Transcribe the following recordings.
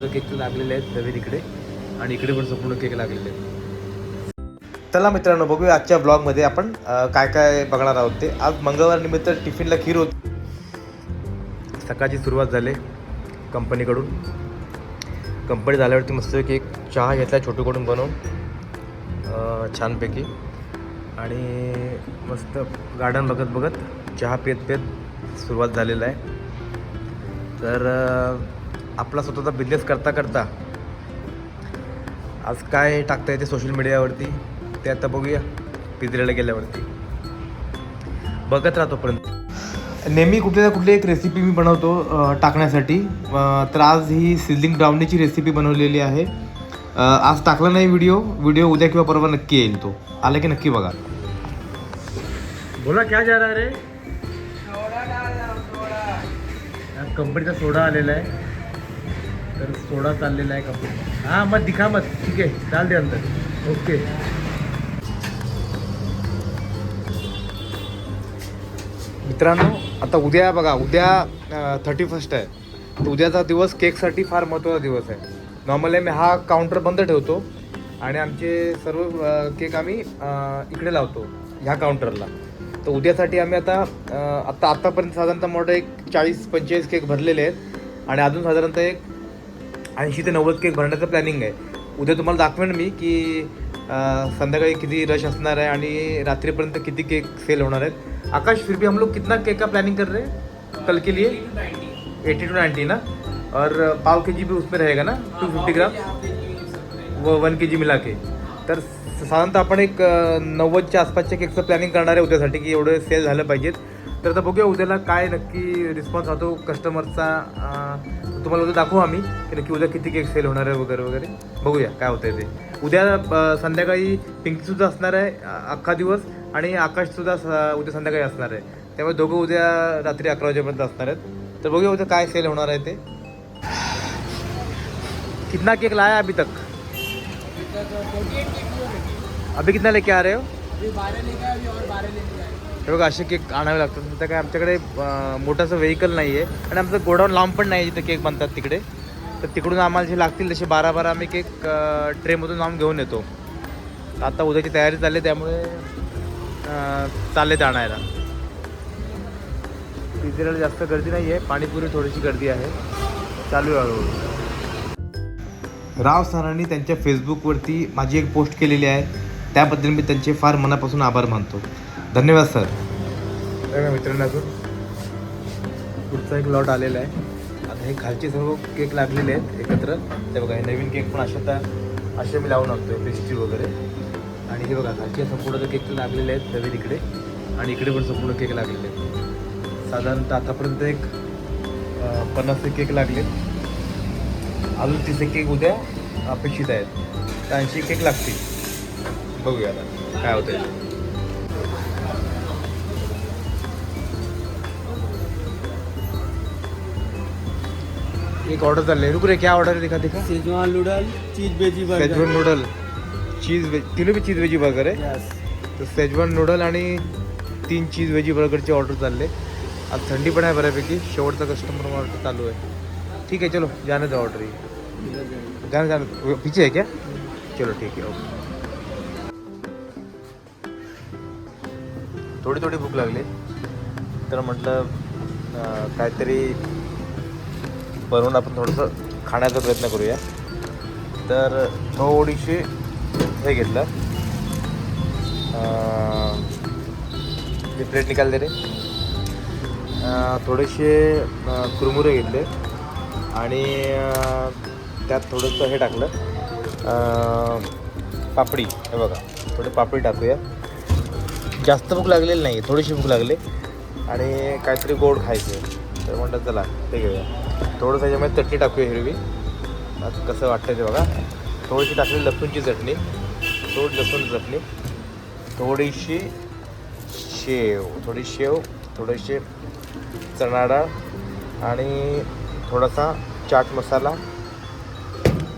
Cake लागलेले आहेत नवीन इकडे. आणि इकडे पण संपूर्ण केक लागलेले आहेत. चला मित्रांनो बघूया आजच्या ब्लॉगमध्ये आपण काय काय बघणार आहोत ते. आज मंगळवार निमित्त टिफिनला खीर होती. सकाळची सुरुवात झाली कंपनीकडून. कंपनी झाल्यावरती मस्तपैकी एक चहा घेतला छोटूकडून बनवून. छानपैकी. आणि मस्त गार्डन बघत बघत चहा पेत पेत सुरुवात झालेला आहे. तर आपला स्वतःचा बिझनेस करता करता आज काय टाकता येते सोशल मीडियावरती ते आता बघूया पिंजऱ्याला गेल्यावरती. बघत राहतोपर्यंत नेहमी कुठली ना कुठली एक रेसिपी मी बनवतो टाकण्यासाठी. तर आज ही सिझलिंग ब्राउनीची रेसिपी बनवलेली आहे. आज टाकला नाही व्हिडिओ व्हिडिओ उद्या किंवा परवा नक्की येईल तो. आला की नक्की बघा. बोला क्या जा रहा रे? कंपनीचा सोडा आलेला आहे. तर सोडा चाललेला आहे कापूर हां मग दिखा मत ठीक आहे चाल दे अंदर. ओके. मित्रांनो आता उद्या बघा उद्या थर्टी फर्स्ट आहे. तर उद्याचा दिवस केकसाठी फार महत्त्वाचा दिवस आहे. नॉर्मली मी हा काउंटर बंद ठेवतो आणि आमचे सर्व केक आम्ही इकडे लावतो ह्या काउंटरला तर उद्यासाठी आम्ही आता आत्ता आत्तापर्यंत साधारणतः मोठं एक चाळीस पंचेचाळीस केक भरलेले आहेत. आणि अजून साधारणतः एक ऐंशी ते नव्वद केक भरण्याचं प्लॅनिंग आहे. उद्या तुम्हाला दाखवेन मी की संध्याकाळी किती रश असणार आहे आणि रात्रीपर्यंत किती केक सेल होणार आहेत. आकाश फिर भी हम लोग कितना केक का प्लानिंग कर रहे हैं? कल के लिए? एटी टू नाइन्टी ना? और पाव के जी भी उसमें रहेगा ना? Two fifty gram? व वन के जी मिला के। तर साधारणतः आपण एक नव्वदच्या आसपासच्या केकचं प्लॅनिंग करणार आहे उद्यासाठी की एवढे सेल झालं पाहिजेत. तर आता बघूया उद्याला काय नक्की रिस्पॉन्स राहतो कस्टमरचा तुम्हाला उद्या दाखवू आम्ही की नक्की उद्या किती केक सेल होणार आहे वगैरे वगैरे. बघूया काय होतंय ते. उद्या संध्याकाळी पिंकीसुद्धा असणार आहे अख्खा दिवस आणि आकाशसुद्धा स- उद्या संध्याकाळी असणार आहे. त्यामुळे दोघं उद्या रात्री अकरा वाजेपर्यंत असणार आहेत. तर बघूया उद्या काय सेल होणार आहे ते. कितना केक लाया अभी तक? अभी कितना लेके आ रहे हो। हे बघा असे केक आणावे लागतात. तर काय आमच्याकडे अं, व्हेकल नाही आहे आणि आमचं गोडाऊन लांब पण नाही जिथे केक बनतात तिकडे. तर तिकडून आम्हाला जे लागतील तसे बारा बारा आम्ही केक ट्रेमधून आम्ही घेऊन येतो. आता उद्याची तयारी चालली त्यामुळे चालले ते आणायला. पिझ्झेला जास्त गर्दी नाही आहे पाणीपुरी थोडीशी गर्दी आहे. चालू आहे हळूहळू. राव सरांनी त्यांच्या फेसबुकवरती माझी एक पोस्ट केलेली आहे. त्याबद्दल मी त्यांचे फार मनापासून आभार मानतो. धन्यवाद सर. बघा मित्रांनो अजून पुढचा एक लॉट आलेला आहे. आता हे खालचे सर्व केक लागलेले आहेत एकत्र. ते बघा हे नवीन केक पण अशा त्या असे मी लावून आणतो पेस्ट्री वगैरे. आणि हे बघा खालचे संपूर्ण केक लागलेले आहेत नवीन इकडे. आणि इकडे पण संपूर्ण केक लागलेले आहेत. साधारणतः आतापर्यंत एक पन्नास एक केक लागले. अजून तीस एक केक उद्या अपेक्षित आहेत. तर ऐंशी केक लागतील. बघूया आता काय होतं एक ऑर्डर चालले रुक रे क्या ऑर्डर है दिखा दिखा? Schezwan noodle cheese veggie burger schezwan noodle cheese veg तीन बी चीज वेजी बर्गर आहे. तर सेजवान नूडल आणि तीन चीज वेजी बर्गरचे ऑर्डर चालले. आज थंडी पण आहे बऱ्यापैकी. शेवटचा कस्टमर ऑर्डर चालू आहे. ठीक आहे चलो जाने दो ऑर्डर ही. जाने जाने पीछे है क्या? चलो ठीक है ओके. थोडी थोडी भूक लागली. तर म्हटलं काहीतरी बनवून आपण थोडंसं खाण्याचा प्रयत्न करूया. तर थोडीशी हे घेतलं. अं, प्लेट निकालते रे. थोडेसे कुरमुरे घेतले. आणि त्यात थोडंसं हे टाकलं. पापडी. हे बघा थोडी पापडी टाकूया. जास्त भूक लागलेली नाही थोडीशी भूक लागली. आणि काहीतरी गोड खायचं तर म्हणतात चला ते घेऊया. थोडंसं याच्यामध्ये चटणी टाकूया हिरवी. आता कसं वाटतं ते बघा. थोडीशी टाकली लसूणची चटणी. थोडी लसूण चटणी. थोडीशी शेव. थोडी शेव थोडेसे चणाडा आणि थोडासा चाट मसाला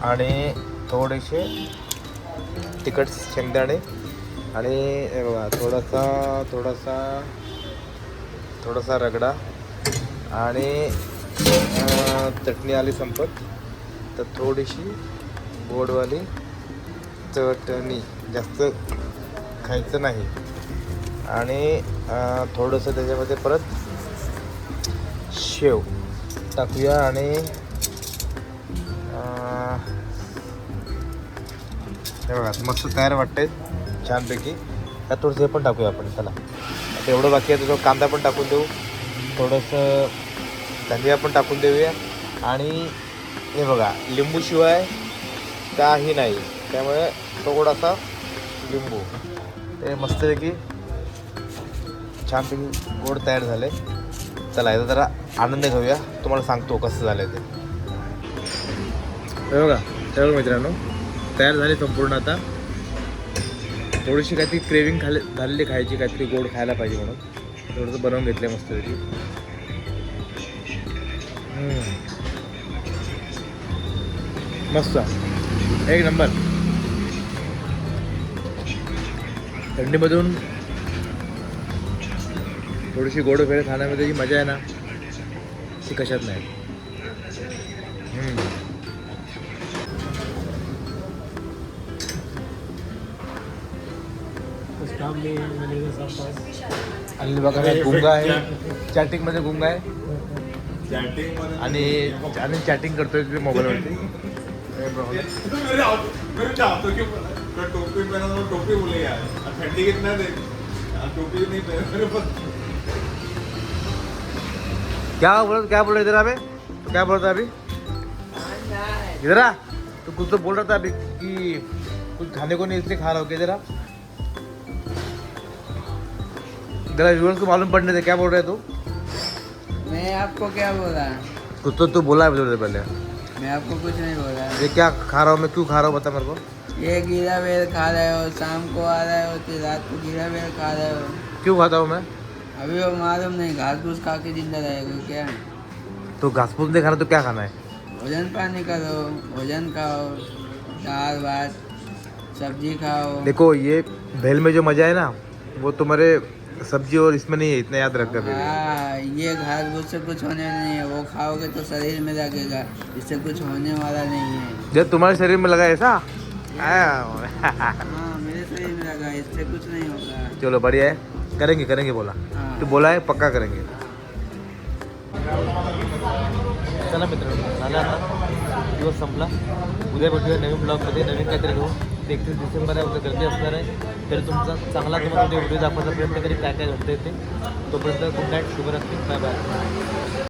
आणि थोडेसे तिखट शेंगदाणे आणि बघा थोडासा थोडासा थोडासा रगडा आणि चटणी आली संपत. तर थोडीशी गोडवाली चटणी जास्त खायचं नाही. आणि थोडंसं त्याच्यामध्ये परत शेव टाकूया आणि हे बघा मस्त तयार वाटते छानपैकी. त्यात थोडंसं हे पण टाकूया आपण त्याला तेवढं बाकी आहे त्याच्यावर कांदा पण टाकून देऊ. थोडंसं धनिया पण टाकून देऊया. आणि हे बघा लिंबूशिवाय काही नाही. त्यामुळे थोडासा लिंबू. ते मस्तपैकी छानपैकी गोड तयार झाले. चला याचा जरा आनंद घेऊया. तुम्हाला सांगतो कसं झालं ते. हे बघा सर्व मित्रांनो तयार झाले संपूर्ण आता. थोडीशी काहीतरी क्रेविंग खाले झालेली खायची काहीतरी गोड खायला पाहिजे म्हणून. थोडंसं बनवून घेतलं मस्तपैकी हम्म. मस्त. एक नंबर. थंडीमधून थोडीशी गोड फेड खाण्यामध्ये जी मजा आहे ना ती कशात नाही. हम्म. आणि बघा काय गुंगा आहे. चॅटिंगमध्ये गुंगा आहे. आणि आणि चॅटिंग करतोय मोबाईलवरती. हे तो टोपी बोले यार. अब ठंडी कितना दे. अब टोपी नहीं पहन मेरे पास क्या बोल क्या बोल रहे इधर अभी तो क्या बोल रहा अभी? इधर आ। तो कुछ तो बोल रहा था अभी कि कुछ खाने को नहीं इसलिए खा रहा हो क्या इधर जरा व्यूअर्स को मालूम पड़ने दे क्या बोल रहे तू? मैं आपको क्या बोला कुछ तो तू बोला है मुझे पहले। मैं आपको कुछ नहीं बोला ये क्या खा रहा हूँ मैं? क्यों खा रहा हूँ? बता मेरे को। ये गिरा बेल खा रहे हो शाम को आ रहे हो तो रात को गिरा बेल खा रहे हो। क्यों खाता हूँ मैं? अभी वो मालूम नहीं घास घूस खा के ज़िंदा रहेगा क्या? तो घास फूस नहीं खाना तो क्या खाना है? भोजन पानी करो भोजन खाओ दाल भात सब्ज़ी खाओ। देखो ये भेल में जो मज़ा है ना वो तुम्हारे सब्ज़ी और इसमें नहीं है इतना याद रख कर हाँ ये घास घूस से कुछ होने नहीं है वो खाओगे तो शरीर में लगेगा इससे कुछ होने वाला नहीं है। जब तुम्हारे शरीर में लगा ऐसा? हाँ, हाँ मेरे शरीर में लगा इससे कुछ नहीं होगा। चलो बढ़िया है। करेंगे करेंगे बोला। तू बोला है पक्का करेंगे। चला मित्रांनो झाला आता दिवस संपला उद्या भेटूया नवीन ब्लॉगमध्ये नवीन काहीतरी घेऊ ते एकतीस डिसेंबर आहे उद्या गर्दी असणार आहे. तर तुमचा चांगला तुम्हाला व्हिडिओ दाखवायचा प्रयत्न करी काय काय घडतं ते. तोपर्यंत गुड नाईट शुभरात्री बाय बाय.